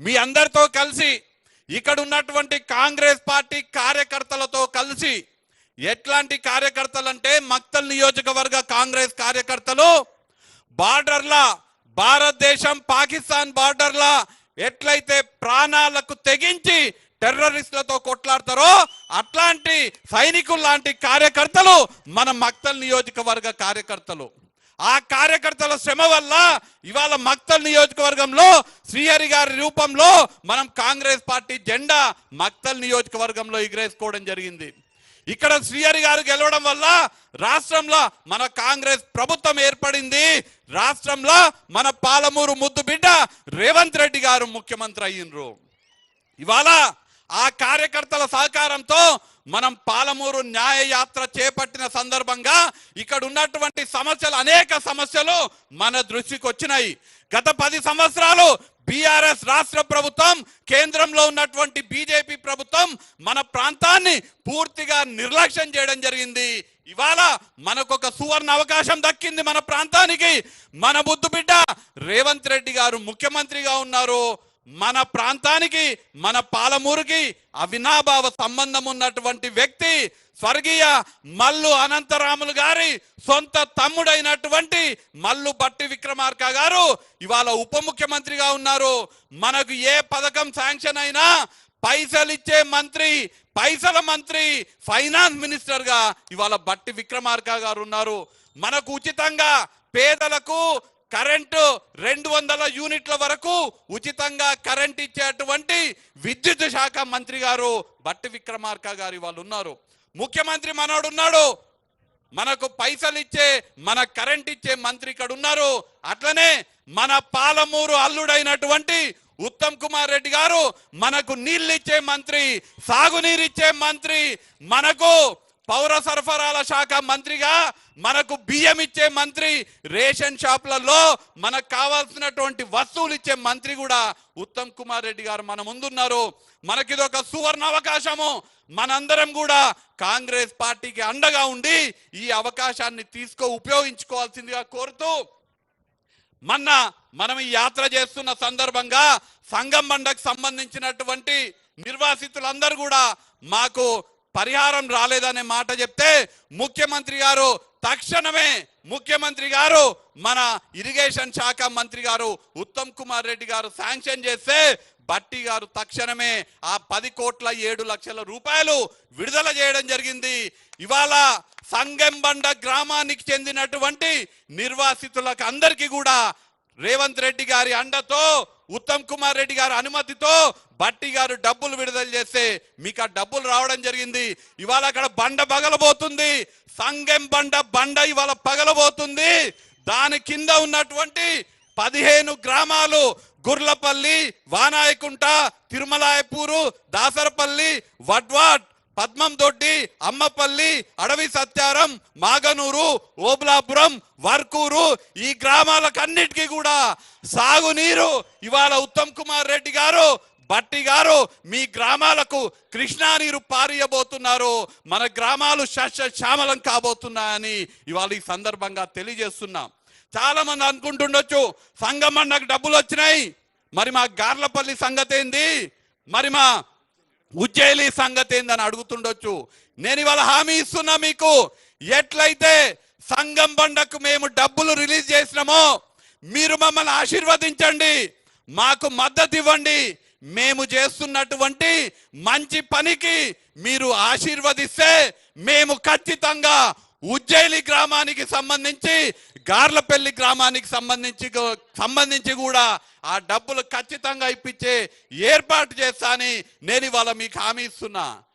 మీ అందరితో కలిసి ఇక్కడ ఉన్నటువంటి కాంగ్రెస్ పార్టీ కార్యకర్తలతో కలిసి ఎట్లాంటి కార్యకర్తలు అంటే మక్తల్ నియోజకవర్గ కాంగ్రెస్ కార్యకర్తలు బార్డర్ల భారతదేశం పాకిస్తాన్ బార్డర్ల ఎట్లయితే ప్రాణాలకు తెగించి టెర్రరిస్టులతో కొట్లాడతారో అట్లాంటి సైనికులు లాంటి కార్యకర్తలు మన మక్తల్ నియోజకవర్గ కార్యకర్తలు. ఆ కార్యకర్తల శ్రమ వల్ల ఇవాళ మక్తల్ నియోజకవర్గంలో శ్రీహరి గారి రూపంలో మనం కాంగ్రెస్ పార్టీ జెండా మక్తల్ నియోజకవర్గంలో ఎగిరేసుకోవడం జరిగింది. ఇక్కడ శ్రీహరి గారు గెలవడం వల్ల రాష్ట్రంలో మన కాంగ్రెస్ ప్రభుత్వం ఏర్పడింది. రాష్ట్రంలో మన పాలమూరు ముద్దు బిడ్డ రేవంత్ రెడ్డి గారు ముఖ్యమంత్రి అయ్యిండ్రు. ఇవాళ ఆ కార్యకర్తల సహకారం మనం పాలమూరు న్యాయ యాత్ర చేపట్టిన సందర్భంగా ఇక్కడ ఉన్నటువంటి సమస్యలు అనేక సమస్యలు మన దృష్టికి వచ్చినాయి. గత పది సంవత్సరాలు బీఆర్ఎస్ రాష్ట్ర ప్రభుత్వం కేంద్రంలో ఉన్నటువంటి బీజేపీ ప్రభుత్వం మన ప్రాంతాన్ని పూర్తిగా నిర్లక్ష్యం చేయడం జరిగింది. ఇవాళ మనకు ఒక సువర్ణ అవకాశం దక్కింది మన ప్రాంతానికి. మన బుద్ధు బిడ్డ రేవంత్ రెడ్డి గారు ముఖ్యమంత్రిగా ఉన్నారు. మన ప్రాంతానికి మన పాలమూరుకి అవినాభావ సంబంధం ఉన్నటువంటి వ్యక్తి స్వర్గీయ మల్లు అనంతరాములు గారి సొంత తమ్ముడైనటువంటి మల్లు బట్టి విక్రమార్క గారు ఇవాళ ఉప ముఖ్యమంత్రిగా ఉన్నారు. మనకు ఏ పథకం శాంక్షన్ అయినా పైసలు ఇచ్చే మంత్రి పైసల మంత్రి ఫైనాన్స్ మినిస్టర్గా ఇవాళ బట్టి విక్రమార్క గారు ఉన్నారు. మనకు ఉచితంగా పేదలకు కరెంటు రెండు వందల యూనిట్ల వరకు ఉచితంగా కరెంట్ ఇచ్చేటువంటి విద్యుత్ శాఖ మంత్రి గారు బట్టి విక్రమార్క గారు వాళ్ళు ఉన్నారు. ముఖ్యమంత్రి మనోడు ఉన్నాడు. మనకు పైసలు ఇచ్చే మన కరెంట్ ఇచ్చే మంత్రి ఇక్కడ ఉన్నారు. అట్లనే మన పాలమూరు అల్లుడైనటువంటి ఉత్తమ్ కుమార్ రెడ్డి గారు మనకు నీళ్ళు ఇచ్చే మంత్రి సాగునీరు ఇచ్చే మంత్రి మనకు పౌర సరఫరాల శాఖ మంత్రిగా మనకు బియ్యం ఇచ్చే మంత్రి రేషన్ షాపులలో మనకు కావాల్సినటువంటి వస్తువులు ఇచ్చే మంత్రి కూడా ఉత్తమ్ కుమార్ రెడ్డి గారు మన ముందున్నారు. మనకి ఇది ఒక సువర్ణ అవకాశము. మనందరం కూడా కాంగ్రెస్ పార్టీకి అండగా ఉండి ఈ అవకాశాన్ని తీసుకో ఉపయోగించుకోవాల్సిందిగా కోరుతూ మొన్న మనం ఈ యాత్ర చేస్తున్న సందర్భంగా సంగం బండకు సంబంధించినటువంటి నిర్వాసితులందరూ కూడా మాకు పరిహారం రాలేదనే మాట చెప్తే ముఖ్యమంత్రి గారు తక్షణమే ముఖ్యమంత్రి గారు మన ఇరిగేషన్ శాఖ మంత్రి గారు ఉత్తమ్ కుమార్ రెడ్డి గారు శాంక్షన్ చేస్తే బట్టి గారు తక్షణమే ఆ పది కోట్ల ఏడు లక్షల రూపాయలు విడుదల చేయడం జరిగింది. ఇవాళ సంగంబండ గ్రామానికి చెందినటువంటి నిర్వాసితులకు అందరికీ కూడా రేవంత్ రెడ్డి గారి అండతో ఉత్తమ్ కుమార్ రెడ్డి గారి అనుమతితో బట్టి గారు డబ్బులు విడుదల చేస్తే మీకు ఆ డబ్బులు రావడం జరిగింది. ఇవాళ అక్కడ బండ పగలబోతుంది. సంగం బండ బండ ఇవాళ పగలబోతుంది. దాని కింద ఉన్నటువంటి పదిహేను గ్రామాలు గుర్లపల్లి వానాయకుంట తిరుమలాయపూరు దాసరపల్లి వడ్వాడ్ పద్మం దొడ్డి అమ్మపల్లి అడవి సత్యారం మాగనూరు ఓబులాపురం వర్కూరు ఈ గ్రామాలకన్నిటికీ కూడా సాగునీరు. ఇవాళ ఉత్తమ్ కుమార్ రెడ్డి గారు బట్టి గారు మీ గ్రామాలకు కృష్ణా నీరు పారియబోతున్నారు. మన గ్రామాలు శస్య శ్యామలం కాబోతున్నాయని ఇవాళ ఈ సందర్భంగా తెలియజేస్తున్నాం. చాలా మంది అనుకుంటుండొచ్చు సంగమన్నకు డబ్బులు వచ్చినాయి. మరి మా గార్లపల్లి సంగతి ఏంది మరి మా ఉజ్జయిలి సంగతి ఏందని అడుగుతుండొచ్చు. నేను ఇవాళ హామీ ఇస్తున్నా మీకు. ఎట్లయితే సంగం బండకు మేము డబ్బులు రిలీజ్ చేసినామో మీరు మమ్మల్ని ఆశీర్వదించండి. మాకు మద్దతు ఇవ్వండి. మేము చేస్తున్నటువంటి మంచి పనికి మీరు ఆశీర్వదిస్తే మేము ఖచ్చితంగా ఉజ్జయిలి గ్రామానికి సంబంధించి గార్లపల్లి గ్రామానికి సంబంధించి సంబంధించి కూడా ఆ డబ్బులు ఖచ్చితంగా ఇప్పించే ఏర్పాటు చేస్తా అని నేను ఇవాళ మీకు హామీ ఇస్తున్నా.